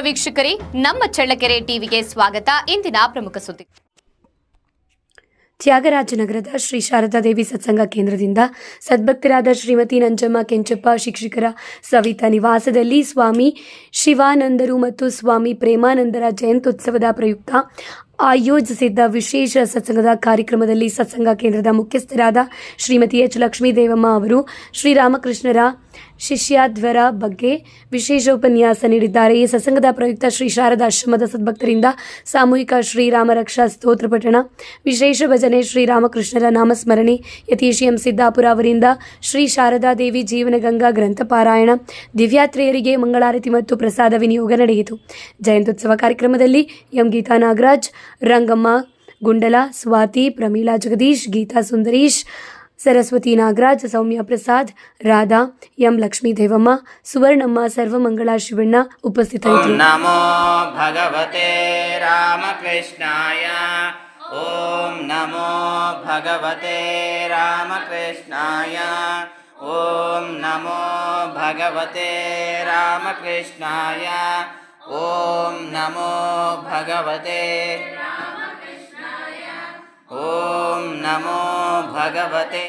ವೀಕ್ಷಕರೇ, ನಮ್ಮ ಚಳ್ಳಕೆರೆ ಟಿವಿಗೆ ಸ್ವಾಗತ. ಇಂದಿನ ಪ್ರಮುಖ ಸುದ್ದಿ. ತ್ಯಾಗರಾಜನಗರದ ಶ್ರೀ ಶಾರದಾದೇವಿ ಸತ್ಸಂಗ ಕೇಂದ್ರದಿಂದ ಸದ್ಭಕ್ತರಾದ ಶ್ರೀಮತಿ ನಂಜಮ್ಮ ಕೆಂಚಪ್ಪ, ಶಿಕ್ಷಕರ ಸವಿತಾ ನಿವಾಸದಲ್ಲಿ ಸ್ವಾಮಿ ಶಿವಾನಂದರು ಮತ್ತು ಸ್ವಾಮಿ ಪ್ರೇಮಾನಂದರ ಜಯಂತ್ಯುತ್ಸವದ ಪ್ರಯುಕ್ತ ಆಯೋಜಿಸಿದ್ದ ವಿಶೇಷ ಸತ್ಸಂಗದ ಕಾರ್ಯಕ್ರಮದಲ್ಲಿ ಸತ್ಸಂಗ ಕೇಂದ್ರದ ಮುಖ್ಯಸ್ಥರಾದ ಶ್ರೀಮತಿ ಎಚ್ ಲಕ್ಷ್ಮೀದೇವಮ್ಮ ಅವರು ಶ್ರೀರಾಮಕೃಷ್ಣರ ಶಿಷ್ಯಾಧ್ವರ ಬಗ್ಗೆ ವಿಶೇಷ ಉಪನ್ಯಾಸ ನೀಡಿದ್ದಾರೆ. ಈ ಸತ್ಸಂಗದ ಪ್ರಯುಕ್ತ ಶ್ರೀ ಶಾರದಾ ಆಶ್ರಮದ ಸದ್ಭಕ್ತರಿಂದ ಸಾಮೂಹಿಕ ಶ್ರೀರಾಮ ರಕ್ಷಾ ಸ್ತೋತ್ರ ಪಠಣ, ವಿಶೇಷ ಭಜನೆ ಶ್ರೀರಾಮಕೃಷ್ಣರ ನಾಮಸ್ಮರಣೆ ಯತೀಶ್ ಎಂ ಸಿದ್ದಾಪುರ ಅವರಿಂದ ಶ್ರೀ ಶಾರದಾ ದೇವಿ ಜೀವನಗಂಗಾ ಗ್ರಂಥ ಪಾರಾಯಣ, ದಿವ್ಯಾತ್ರೆಯರಿಗೆ ಮಂಗಳಾರತಿ ಮತ್ತು ಪ್ರಸಾದ ವಿನಿಯೋಗ ನಡೆಯಿತು. ಜಯಂತ್ಯುತ್ಸವ ಕಾರ್ಯಕ್ರಮದಲ್ಲಿ ಎಂ ಗೀತಾ ನಾಗರಾಜ್ रङ्गम्मा गुण्डला स्वाति प्रमीला जगदीश गीता सुन्दरीश् सरस्वती नागराज सौम्याप्रसाद् राधाम् लक्ष्मीदेवम्मा सुवर्णम्मा सर्वमङ्गलाशिवण्णा उपस्थितय ॐ नमो भगवते रामकृष्णाय। कृष्णाय ॐ नमो भगवते। ॐ नमो भगवते